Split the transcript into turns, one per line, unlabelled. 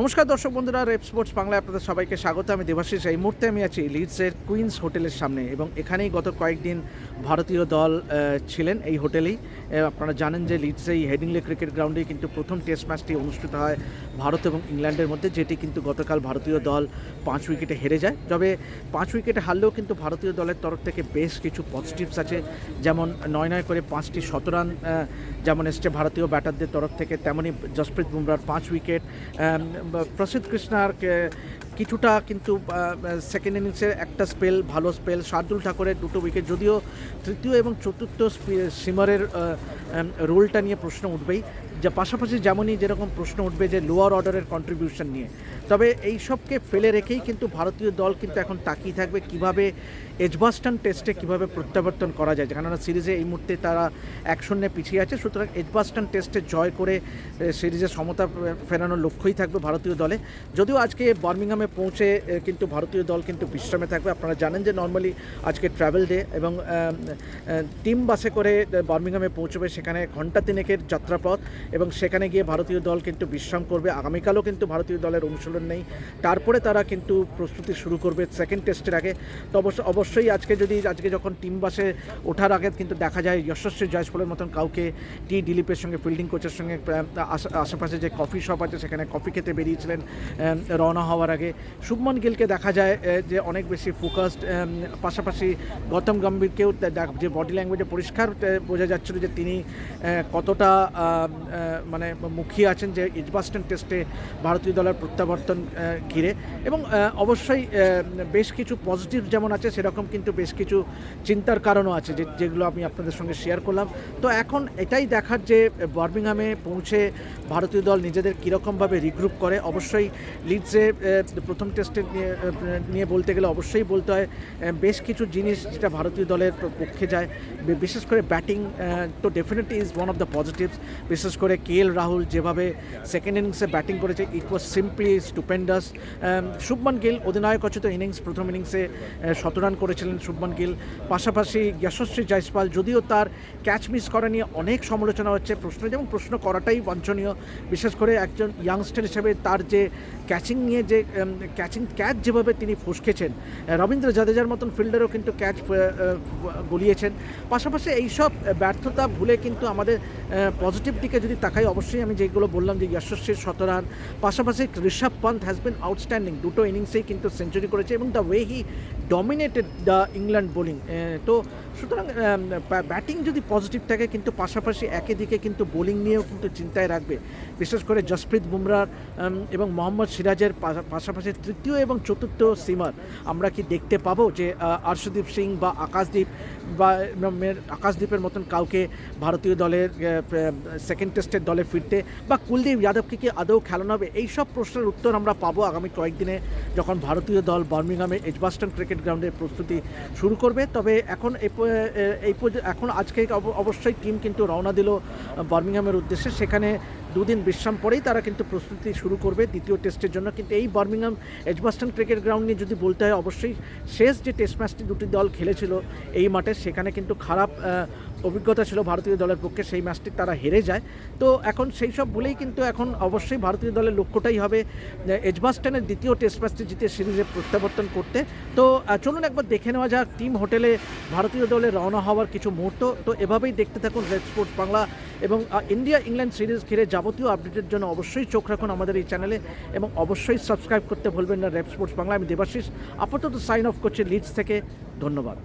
নমস্কার দর্শক বন্ধুরা, রেপ স্পোর্টস বাংলায় আপনাদের সবাইকে স্বাগত। আমি দেবাশিস। এই মুহূর্তে আমি আছি লিডসের কুইন্স হোটেলের সামনে এবং এখানেই গত কয়েকদিন ভারতীয় দল ছিলেন এই হোটেলেই। আপনারা জানেন যে লিডসে এই হেডিংলে ক্রিকেট গ্রাউন্ডেই কিন্তু প্রথম টেস্ট ম্যাচটি অনুষ্ঠিত হয় ভারত এবং ইংল্যান্ডের মধ্যে, যেটি কিন্তু গতকাল ভারতীয় দল পাঁচ উইকেটে হেরে যায়। তবে পাঁচ উইকেটে হারলেও কিন্তু ভারতীয় দলের তরফ থেকে বেশ কিছু পজিটিভস আছে। যেমন নয় নয় করে পাঁচটি শতরান যেমন এসছে ভারতীয় ব্যাটারদের তরফ থেকে তেমনই জসপ্রীত বুমরার পাঁচ উইকেট প্রসিদ্ধ কৃষ্ণার কিছুটা কিন্তু সেকেন্ড ইনিংসের একটা স্পেল ভালো স্পেল শার্দুল ঠাকুরের দুটো উইকেট যদিও তৃতীয় এবং চতুর্থ সিমারের রোলটা নিয়ে প্রশ্ন উঠবেই। যা পাশাপাশি যেমনই যেরকম প্রশ্ন উঠবে যে লোয়ার অর্ডারের কন্ট্রিবিউশন নিয়ে, তবে এই সবকে ফেলে রেখেই কিন্তু ভারতীয় দল কিন্তু এখন তাকিয়ে থাকবে কীভাবে এজবাস্টান টেস্টে কীভাবে প্রত্যাবর্তন করা যায়। কেননা সিরিজে এই মুহূর্তে তারা এক শূন্যে পিছিয়ে আছে, সুতরাং এজবাস্টান টেস্টে জয় করে সিরিজে সমতা ফেরানোর লক্ষ্যই থাকবে ভারতীয় দলে। যদিও আজকে বার্মিংহামে পৌঁছে কিন্তু ভারতীয় দল কিন্তু বিশ্রামে থাকবে। আপনারা জানেন যে নর্মালি আজকে ট্রাভেল ডে এবং টিম বাসে করে বার্মিংহামে পৌঁছবে সেখানে ঘণ্টা তিনেকের যাত্রাপথ এবং সেখানে গিয়ে ভারতীয় দল কিন্তু বিশ্রাম করবে। আগামীকালও কিন্তু ভারতীয় দলের অনুশীলন নেই। তারপরে তারা কিন্তু প্রস্তুতি শুরু করবে সেকেন্ড টেস্টের আগে। তো অবশ্য, অবশ্যই আজকে যদি, আজকে যখন টিম বাসে ওঠার আগে কিন্তু দেখা যায়, যশস্বী জয়সফলের মতন কাউকে টি দিলীপের সঙ্গে ফিল্ডিং কোচের সঙ্গে আশেপাশে যে কফি শপ আছে, সেখানে কফি খেতে বেরিয়েছিলেন রওনা হওয়ার আগে। শুভমন গিলকে দেখা যায় যে অনেক বেশি ফোকাসড পাশাপাশি গৌতম গম্ভীরকেও যে বডি ল্যাঙ্গুয়েজে পরিষ্কার বোঝা যাচ্ছিল যে তিনি কতটা মানে মুখিয়ে আছেন যে ইজবাস্টন টেস্টে ভারতীয় দলের প্রত্যাবর্তন ঘিরে। এবং অবশ্যই বেশ কিছু পজিটিভ যেমন আছে, সেরকম কিন্তু বেশ কিছু চিন্তার কারণও আছে যে, যেগুলো আমি আপনাদের সঙ্গে শেয়ার করলাম। তো এখন এটাই দেখার যে, বার্মিংহামে পৌঁছে ভারতীয় দল নিজেদের কীরকমভাবে রিগ্রুপ করে। অবশ্যই লিডসে প্রথম টেস্টে নিয়ে বলতে গেলে অবশ্যই বলতে হয় বেশ কিছু জিনিস যেটা ভারতীয় দলের পক্ষে যায়। বিশেষ করে ব্যাটিং তো definitely is one of the positives বিশেষ করে কে এল রাহুল যেভাবে সেকেন্ড ইনিংসে ব্যাটিং করেছে it was simply stupendous Shubman Gill অধিনায়কোচিত innings প্রথম ইনিংসে শত রান করেছিলেন শুভমান গিল। পাশাপাশি যশস্বী জয়সপাল যদিও তার ক্যাচ মিস করা নিয়ে অনেক সমালোচনা হচ্ছে, প্রশ্ন যেমন প্রশ্ন করাটাই বাঞ্ছনীয়। বিশেষ করে একজন ইয়াংস্টার হিসেবে তার যে ক্যাচিং নিয়ে যে ক্যাচিং ক্যাচ যেভাবে তিনি ফসকেছেন রবীন্দ্র জাদেজার মতন ফিল্ডারও কিন্তু ক্যাচ গলিয়েছেন। পাশাপাশি এইসব ব্যর্থতা ভুলে কিন্তু আমাদের পজিটিভ দিকে যদি তাকাই অবশ্যই আমি যেগুলো বললাম যে যশস্বীর শতরান, পাশাপাশি Rishabh Pant has been outstanding দুটো ইনিংসেই কিন্তু সেঞ্চুরি করেছে এবং the way he dominated the England bowling তো সুতরাং ব্যাটিং যদি পজিটিভ থাকে, কিন্তু পাশাপাশি একে দিকে কিন্তু বোলিং নিয়েও কিন্তু চিন্তায় রাখবে। বিশেষ করে জসপ্রীত বুমরার এবং মোহাম্মদ সিরাজের পাশাপাশি তৃতীয় এবং চতুর্থ সিমার আমরা কি দেখতে পাবো যে আর্শদীপ সিং বা আকাশদ্বীপ বা আকাশদ্বীপের মতন কাউকে ভারতীয় দলের সেকেন্ড টেস্টের দলে ফিরতে বা কুলদীপ যাদবকে কি আদৌ খেলানো হবে? এই সব প্রশ্নের উত্তর আমরা পাবো আগামী কয়েকদিনে যখন ভারতীয় দল বার্মিংহামে এজবাস্টন ক্রিকেট গ্রাউন্ডের প্রস্তুতি শুরু করবে। তবে এখন এই এখন আজকে অব- অবশ্যই টিম কিন্তু রওনা দিল বার্মিংহামের উদ্দেশ্যে। সেখানে দুদিন বিশ্রাম পরেই তারা কিন্তু প্রস্তুতি শুরু করবে দ্বিতীয় টেস্টের জন্য। কিন্তু এই বার্মিংহাম এজবাস্টন ক্রিকেট গ্রাউন্ড নিয়ে যদি বলতে হয়, অবশ্যই শেষ যে টেস্ট ম্যাচটি দুটি দল খেলেছিল এই মাঠে, সেখানে কিন্তু খারাপ অভিজ্ঞতা ছিল ভারতীয় দলের পক্ষে, সেই ম্যাচটি তারা হেরে যায়। তো এখন সেই সব বলেই কিন্তু এখন অবশ্যই ভারতীয় দলের লক্ষ্যটাই হবে এজবাস্টনের দ্বিতীয় টেস্ট ম্যাচটি জিতে সিরিজে প্রত্যাবর্তন করতে। তো চলুন একবার দেখে নেওয়া যাক, টিম হোটেলে ভারতীয় দলে রওনা হওয়ার কিছু মুহূর্ত। তো এভাবেই দেখতে থাকুন রেড স্পোর্টস বাংলা এবং ইন্ডিয়া ইংল্যান্ড সিরিজ ঘিরে যাবতীয় আপডেটের জন্য অবশ্যই চোখ রাখুন আমাদের এই চ্যানেলে এবং অবশ্যই সাবস্ক্রাইব করতে ভুলবেন না র্যাপ স্পোর্টস বাংলা আমি দেবাশিস। আপাতত সাইন অফ করছি লিডস থেকে। ধন্যবাদ।